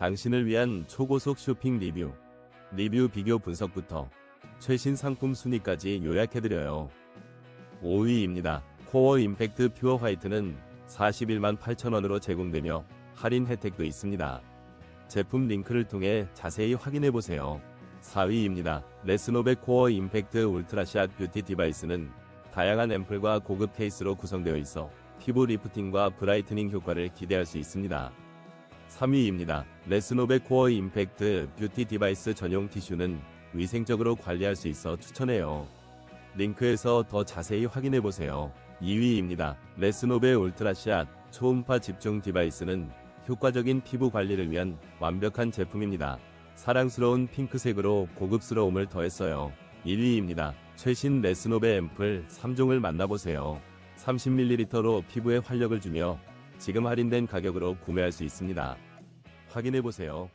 당신을 위한 초고속 쇼핑 리뷰, 리뷰 비교 분석부터 최신 상품 순위까지 요약해드려요. 5위입니다. 코어 임팩트 퓨어 화이트는 41만 8천원으로 제공되며 할인 혜택도 있습니다. 제품 링크를 통해 자세히 확인해보세요. 4위입니다. 레스노베 코어 임팩트 울트라샷 뷰티 디바이스는 다양한 앰플과 고급 케이스로 구성되어 있어 피부 리프팅과 브라이트닝 효과를 기대할 수 있습니다. 3위입니다. 레스노베 코어 임팩트 뷰티 디바이스 전용 티슈는 위생적으로 관리할 수 있어 추천해요. 링크에서 더 자세히 확인해 보세요. 2위입니다. 레스노베 울트라샷 초음파 집중 디바이스는 효과적인 피부 관리를 위한 완벽한 제품입니다. 사랑스러운 핑크색으로 고급스러움을 더했어요. 1위입니다. 최신 레스노베 앰플 3종을 만나보세요. 30ml로 피부에 활력을 주며 지금 할인된 가격으로 구매할 수 있습니다. 확인해보세요.